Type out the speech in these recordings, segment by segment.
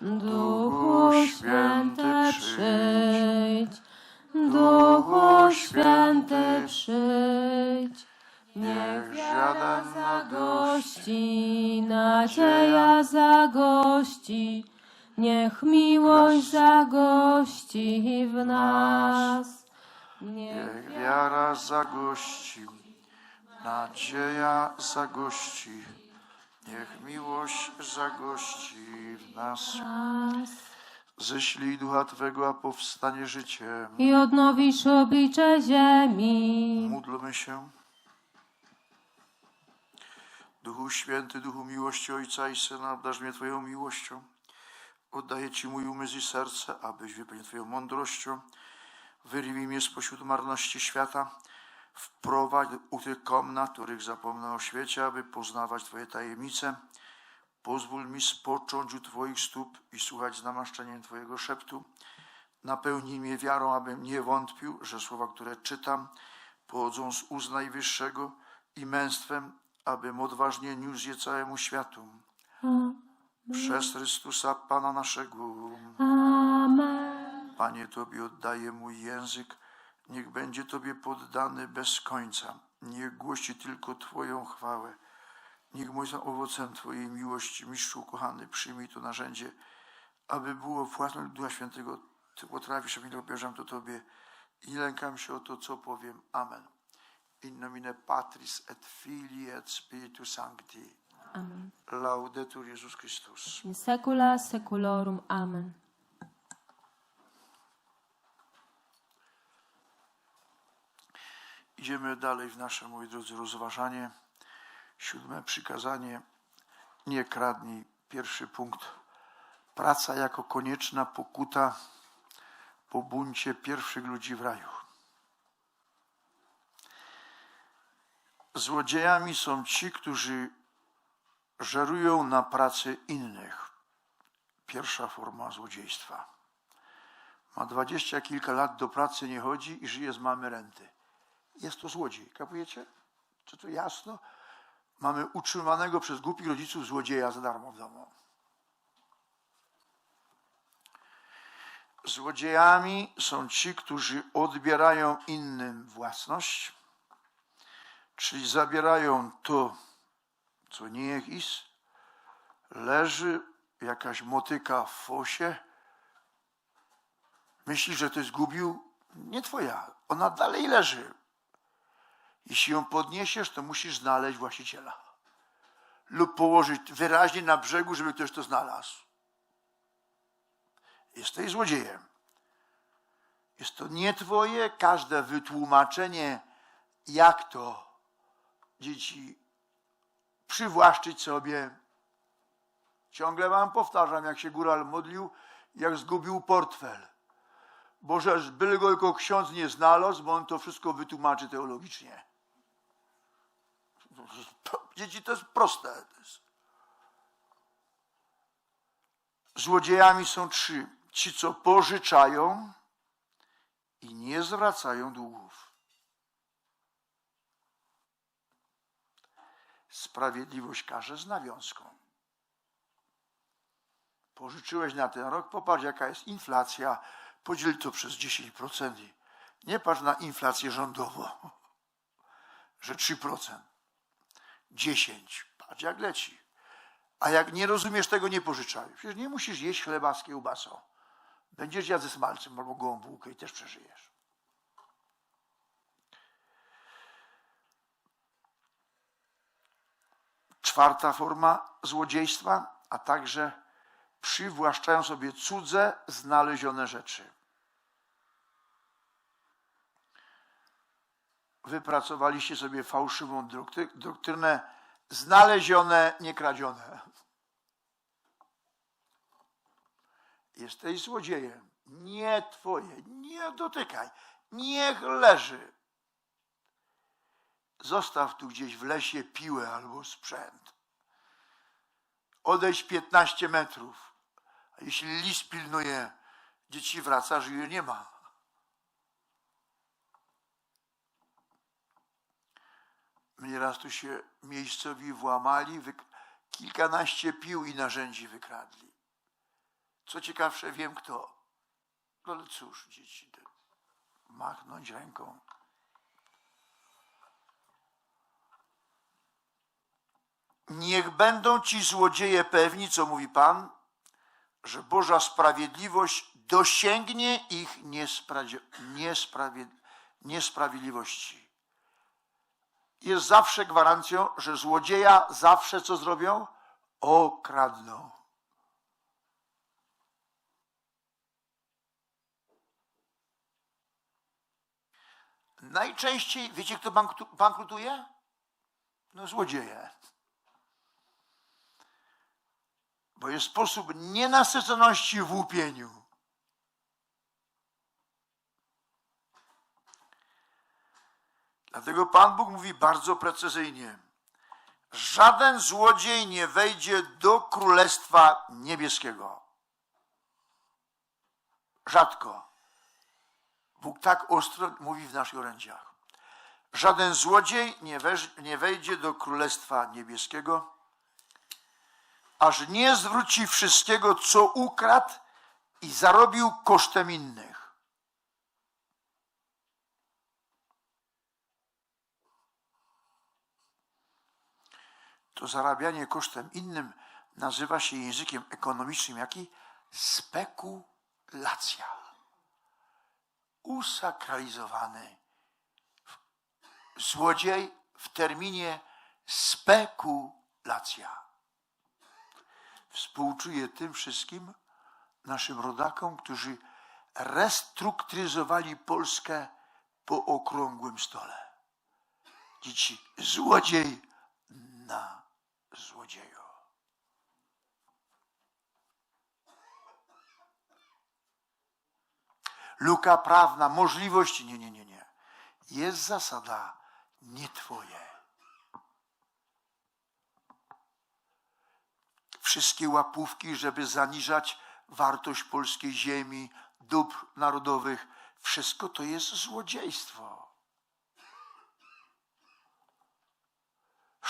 Duchu Święty przyjdź, Duchu Święty przyjdź. Niech wiara zagości, nadzieja zagości, niech miłość zagości w nas. Niech wiara zagości, nadzieja zagości, niech miłość zagości w nas. Ześlij ducha Twego, a powstanie życie. i odnowisz oblicze ziemi. Módlmy się. Duchu Święty, Duchu miłości Ojca i Syna, obdarz mnie Twoją miłością. Oddaję Ci mój umysł i serce, abyś wypełnił Twoją mądrością. Wyrwij mnie spośród marności świata. Wprowadź u tych komnat, których zapomnę o świecie, aby poznawać Twoje tajemnice. Pozwól mi spocząć u Twoich stóp i słuchać z namaszczeniem Twojego szeptu. Napełnij mnie wiarą, abym nie wątpił, że słowa, które czytam, pochodzą z ust Najwyższego i męstwem, abym odważnie niósł je całemu światu. Przez Chrystusa Pana naszego. Amen. Panie, Tobie oddaję mój język, niech będzie Tobie poddany bez końca. Niech głosi tylko Twoją chwałę. Niech mój owocem Twojej miłości, mistrzu kochany, przyjmij to narzędzie, aby było własność Ducha Świętego. Ty potrafisz, a mi obierzam to Tobie i nie lękam się o to, co powiem. Amen. In nomine Patris et Filii et Spiritus Sancti. Amen. Laudetur Jezus Chrystus. In secula seculorum. Amen. Idziemy dalej w nasze, moi drodzy, rozważanie. Siódme przykazanie. Nie kradnij. Pierwszy punkt. Praca jako konieczna pokuta po buncie pierwszych ludzi w raju. Złodziejami są ci, którzy żerują na pracy innych. Pierwsza forma złodziejstwa. Ma dwadzieścia kilka lat, do pracy nie chodzi i żyje z mamy renty. Jest to złodziej, kapujecie? Czy to jasno? Mamy utrzymanego przez głupich rodziców złodzieja za darmo w domu. Złodziejami są ci, którzy odbierają innym własność, czyli zabierają to, co nie ich, leży jakaś motyka w fosie, myślisz, że to zgubił, nie twoja, ona dalej leży. Jeśli ją podniesiesz, to musisz znaleźć właściciela. Lub położyć wyraźnie na brzegu, żeby ktoś to znalazł. Jesteś złodziejem. Jest to nie twoje. Każde wytłumaczenie, jak to dzieci przywłaszczyć sobie. Ciągle wam powtarzam, jak się góral modlił, jak zgubił portfel. Bo że byle go tylko ksiądz nie znalazł, bo on to wszystko wytłumaczy teologicznie. Dzieci to jest proste. To jest. Złodziejami są trzy. Ci, co pożyczają i nie zwracają długów. Sprawiedliwość karze z nawiązką. Pożyczyłeś na ten rok, popatrz jaka jest inflacja, podziel to przez 10%. Nie patrz na inflację rządową, że 3%. 10. Patrz jak leci. A jak nie rozumiesz tego, nie pożyczaj. Przecież nie musisz jeść chleba z kiełbasą. Będziesz jadł ze smalcem albo gołą bułkę i też przeżyjesz. Czwarta forma złodziejstwa, a także przywłaszczają sobie cudze, znalezione rzeczy. Wypracowaliście sobie fałszywą doktry- doktrynę znalezione, nie kradzione. Jesteś złodziejem. Nie twoje. Nie dotykaj. Niech leży. Zostaw tu gdzieś w lesie piłę albo sprzęt. Odejdź 15 metrów. A jeśli lis pilnuje, dzieci wracasz i jej nie ma. Mnie raz tu się miejscowi włamali, kilkanaście pił i narzędzi wykradli. Co ciekawsze, wiem kto. No ale cóż, dzieci, machnąć ręką. Niech będą ci złodzieje pewni, co mówi Pan, że Boża sprawiedliwość dosięgnie ich niesprawie, niesprawie, niesprawiedliwości. Jest zawsze gwarancją, że złodzieja zawsze co zrobią? Okradną. Najczęściej, wiecie kto bankru- bankrutuje? No złodzieje. Bo jest sposób nienasyconości w łupieniu. Dlatego Pan Bóg mówi bardzo precyzyjnie: Żaden złodziej nie wejdzie do królestwa niebieskiego. Rzadko. Bóg tak ostro mówi w naszych orędziach. Żaden złodziej nie, wejdzie do królestwa niebieskiego, aż nie zwróci wszystkiego, co ukradł i zarobił kosztem innych. To zarabianie kosztem innym nazywa się językiem ekonomicznym jaki? Spekulacja. Usakralizowany złodziej w terminie spekulacja. Współczuję tym wszystkim naszym rodakom, którzy restrukturyzowali Polskę po okrągłym stole. Dzieci, złodziej na złodzieju. Luka prawna, możliwość. Nie, nie, nie, nie. Jest zasada nie twoje. Wszystkie łapówki, żeby zaniżać wartość polskiej ziemi, dóbr narodowych, wszystko to jest złodziejstwo.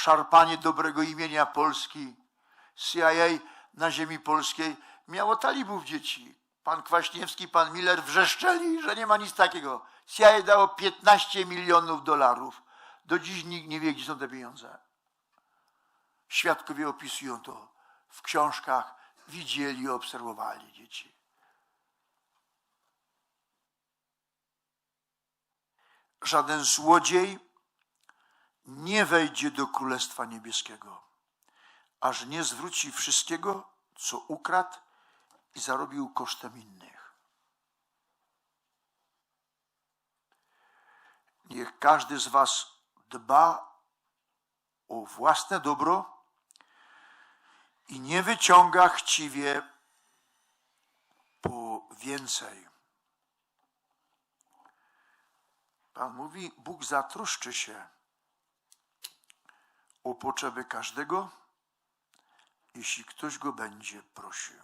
Szarpanie dobrego imienia Polski, CIA na ziemi polskiej miało talibów dzieci. Pan Kwaśniewski, pan Miller wrzeszczeli, że nie ma nic takiego. CIA dało 15 milionów dolarów. Do dziś nikt nie wie, gdzie są te pieniądze. Świadkowie opisują to w książkach, widzieli, obserwowali dzieci. Żaden złodziej nie wejdzie do Królestwa Niebieskiego, aż nie zwróci wszystkiego, co ukradł i zarobił kosztem innych. Niech każdy z Was dba o własne dobro i nie wyciąga chciwie po więcej. Pan mówi, Bóg zatroszczy się o potrzeby każdego, jeśli ktoś go będzie prosił.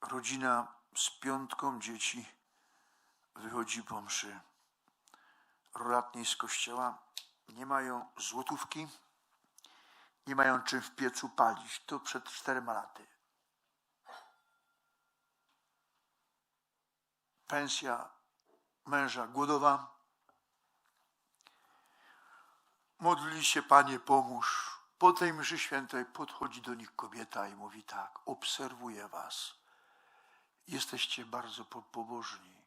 Rodzina z piątką dzieci wychodzi po mszy. Rolatni z kościoła nie mają złotówki, nie mają czym w piecu palić. To przed czterema laty. Pensja męża głodowa. Modli się, Panie, pomóż. Po tej mszy świętej podchodzi do nich kobieta i mówi tak, obserwuję was. Jesteście bardzo po- pobożni.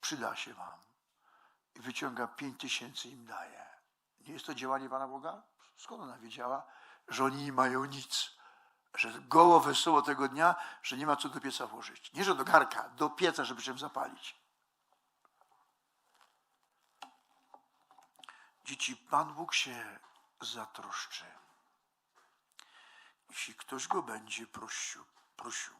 Przyda się wam. I wyciąga pięć tysięcy im daje. Nie jest to działanie Pana Boga? Skąd ona wiedziała, że oni nie mają nic? Że goło wesoło tego dnia, że nie ma co do pieca włożyć. Nie, że do garka, do pieca, żeby czym zapalić. Dzieci, Pan Bóg się zatroszczy. Jeśli ktoś go będzie prosił, prosił.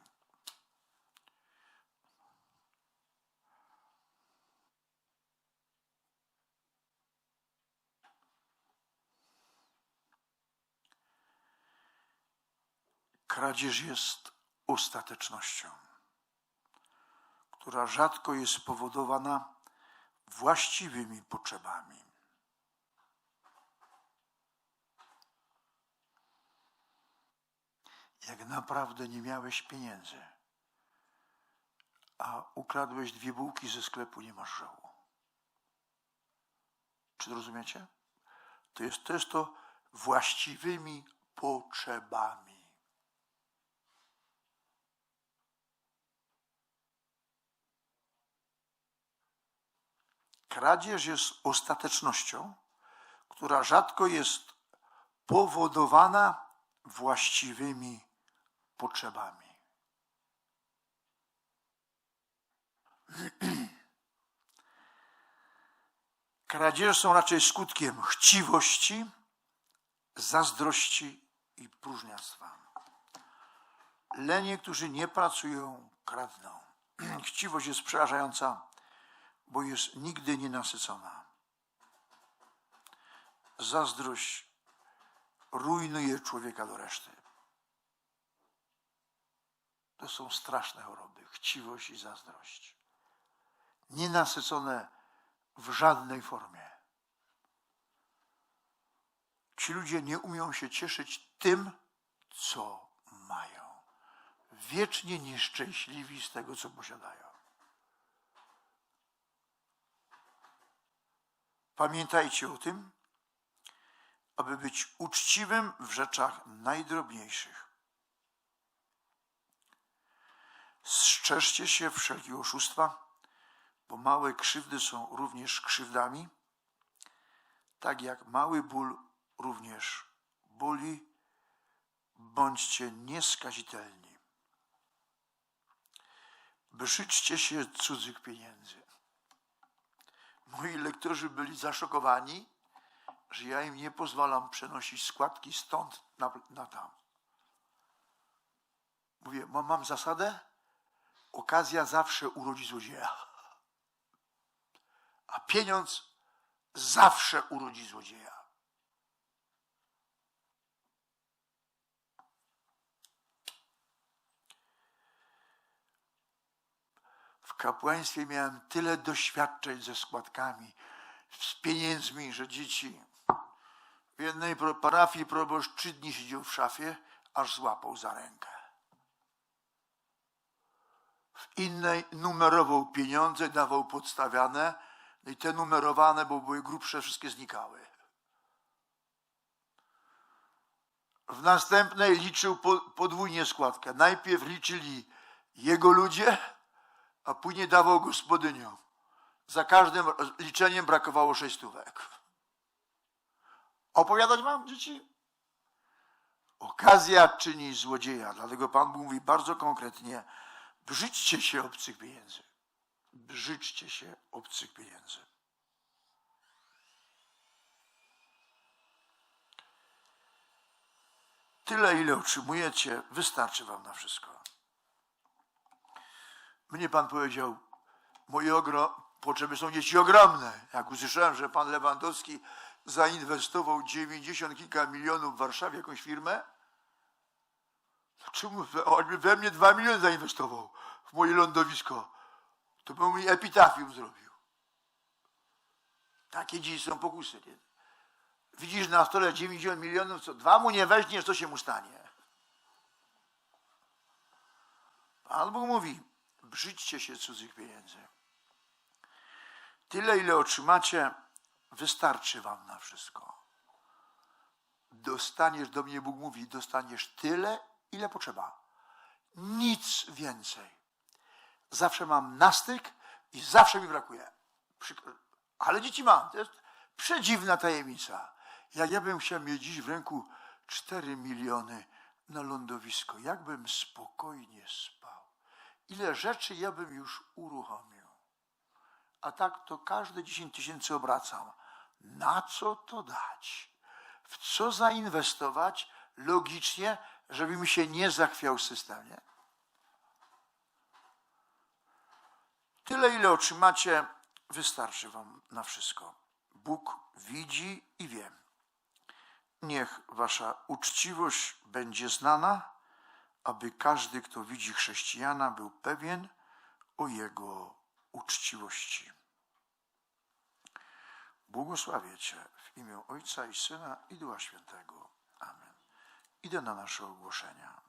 Kradzież jest ostatecznością, która rzadko jest spowodowana właściwymi potrzebami. Jak naprawdę nie miałeś pieniędzy, a ukradłeś dwie bułki ze sklepu, nie masz żału. Czy rozumiecie? To jest, to jest to właściwymi potrzebami. Kradzież jest ostatecznością, która rzadko jest powodowana właściwymi potrzebami. Kradzieże są raczej skutkiem chciwości, zazdrości i próżniactwa. Lenie, którzy nie pracują, kradną. Chciwość jest przerażająca, bo jest nigdy nienasycona. Zazdrość rujnuje człowieka do reszty. To są straszne choroby. Chciwość i zazdrość. Nienasycone w żadnej formie. Ci ludzie nie umieją się cieszyć tym, co mają. Wiecznie nieszczęśliwi z tego, co posiadają. Pamiętajcie o tym, aby być uczciwym w rzeczach najdrobniejszych. Strzeżcie się wszelkiego oszustwa, bo małe krzywdy są również krzywdami, tak jak mały ból również boli, bądźcie nieskazitelni. Brzydźcie się cudzych pieniędzy. Moi lektorzy byli zaszokowani, że ja im nie pozwalam przenosić składki stąd na, na tam. Mówię, mam, mam zasadę, okazja zawsze urodzi złodzieja. A pieniądz zawsze urodzi złodzieja. W kapłaństwie miałem tyle doświadczeń ze składkami, z pieniędzmi, że dzieci. W jednej parafii proboszcz trzy dni siedział w szafie, aż złapał za rękę. W innej numerował pieniądze, dawał podstawiane, no i te numerowane, bo były grubsze, wszystkie znikały. W następnej liczył po- podwójnie składkę. Najpierw liczyli jego ludzie, a później dawał gospodyniom. Za każdym liczeniem brakowało sześć stówek. Opowiadać wam, dzieci? Okazja czyni złodzieja. Dlatego Pan Bóg mówi bardzo konkretnie: brzydźcie się obcych pieniędzy. Brzydźcie się obcych pieniędzy. Tyle, ile otrzymujecie, wystarczy wam na wszystko. Mnie Pan powiedział, moje ogro, potrzeby są dzieci ogromne. Jak usłyszałem, że Pan Lewandowski zainwestował 90 kilka milionów w Warszawie, jakąś firmę, czemu choćby we mnie 2 miliony zainwestował w moje lądowisko, to bym mi epitafium zrobił. Takie dziś są pokusy. Nie? Widzisz na stole 90 milionów, co dwa mu nie weźmiesz, co się mu stanie? Pan Bóg mówi, brzydźcie się cudzych pieniędzy. Tyle, ile otrzymacie, wystarczy wam na wszystko. Dostaniesz, do mnie Bóg mówi, dostaniesz tyle, ile potrzeba. Nic więcej. Zawsze mam nastyk i zawsze mi brakuje. Ale dzieci mam. To jest przedziwna tajemnica. Jak ja bym chciał mieć dziś w ręku 4 miliony na lądowisko, jakbym spokojnie spał. Ile rzeczy ja bym już uruchomił. A tak to każde 10 tysięcy obracam. Na co to dać? W co zainwestować logicznie, żeby mi się nie zachwiał system, nie? Tyle, ile otrzymacie, wystarczy wam na wszystko. Bóg widzi i wie. Niech wasza uczciwość będzie znana, aby każdy, kto widzi chrześcijana, był pewien o jego uczciwości. Błogosławię Cię w imię Ojca i Syna i Ducha Świętego. Amen. Idę na nasze ogłoszenia.